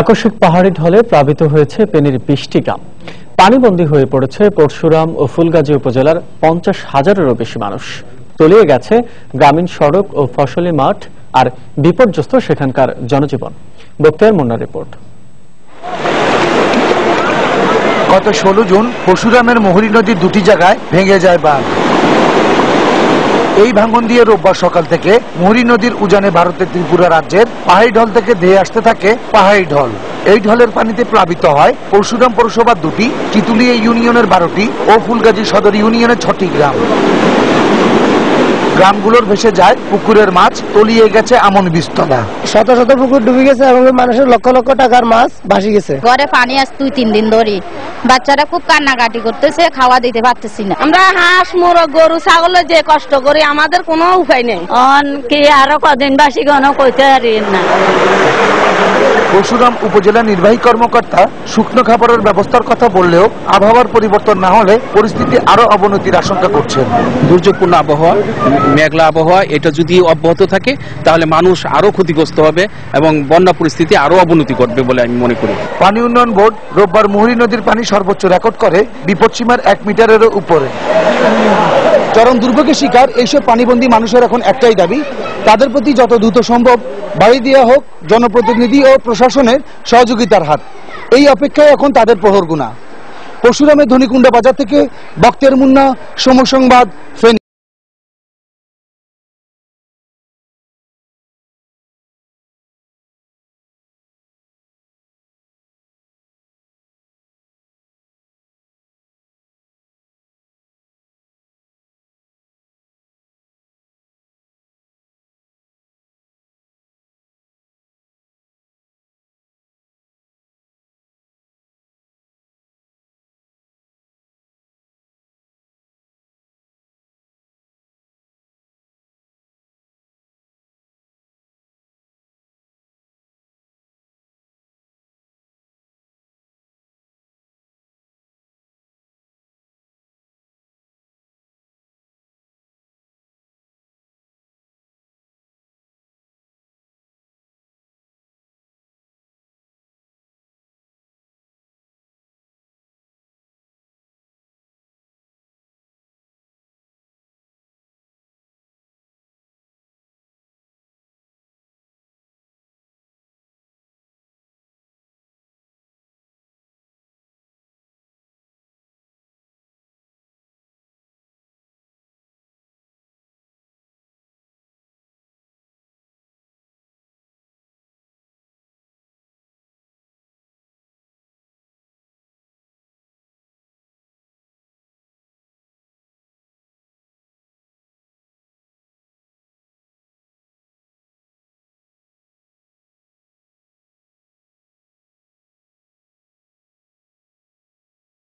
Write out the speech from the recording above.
আকস্মিক পাহাড়ি ঢলে প্লাবিত হয়েছে পেনের বিশটি গ্রাম। পানিবন্দী হয়ে পড়েছে পরশুরাম ও ফুলগাজী উপজেলার পঞ্চাশ হাজারেরও বেশি মানুষ। তলিয়ে গেছে গ্রামীণ সড়ক ও ফসলি মাঠ আর বিপর্যস্ত সেখানকার জনজীবন। বক্তিয়ার মুন্নার রিপোর্ট। গত ষোলো জুন পরশুরামের মোহরী নদীর দুটি জায়গায় ভেঙে যায় বাঁধ। এই ভাঙন দিয়ে রোববার সকাল থেকে মোহরী নদীর উজানে ভারতের ত্রিপুরা রাজ্যের পাহাড়ি ঢল থেকে ধেয়ে আসতে থাকে পাহাড়ি ঢল। এই ঢলের পানিতে প্লাবিত হয় পরশুরাম পৌরসভার দুটি, চিতুলিয়া ইউনিয়নের বারোটি ও ফুলগাজী সদর ইউনিয়নের ছটি গ্রাম। গ্রামগুলোর ভেসে যায় পুকুরের মাছ তলিয়ে গেছে আমন বিস্তলা। শত শত পুকুর ডুবে গেছে এবং মানুষের লক্ষ লক্ষ টাকার মাছ ভাসি গেছে। ঘরে পানি আস দুই তিন দিন ধরে। বাচ্চারা খুব কান্নাকাটি করতেছে খাওয়া দিতে পারতেছি না। আমরা হাঁস মোরগ গরু ছাগল যে কষ্ট করি আমাদের কোনো উপায় নেই। অন কি আরও কদিন বাসি গণ কইতে পারি না। পরশুরাম উপজেলা নির্বাহী কর্মকর্তা শুকনো খাবারের ব্যবস্থার কথা বললেও আবহাওয়ার পরিবর্তন না হলে পরিস্থিতি আরও অবনতির আশঙ্কা করছেন। দুর্যোগপূর্ণ আবহাওয়া মেঘলা আবহাওয়া, এটা যদি অব্যাহত থাকে, তাহলে মানুষ আরও ক্ষতিগ্রস্ত হবে এবং বন্যা পরিস্থিতি আরও অবনতি ঘটবে বলে আমি মনে করি। পানি উন্নয়ন বোর্ড রোববার মুহুরী নদীর পানি সর্বোচ্চ রেকর্ড করে বিপদসীমার এক মিটারেরও উপরে। চরম দুর্ভোগের শিকার এইসব পানিবন্দী মানুষের এখন একটাই দাবি, তাদের প্রতি যত দ্রুত সম্ভব বাড়ি দেওয়া হোক, জনপ্রতিনিধি ও প্রশাসনের সহযোগিতার হাত। এই অপেক্ষায় এখন তাদের প্রহর গুণা। পরশুরামের ধনিকুণ্ডা বাজার থেকে বক্তের মুন্না, সমসংবাদ, ফেনী।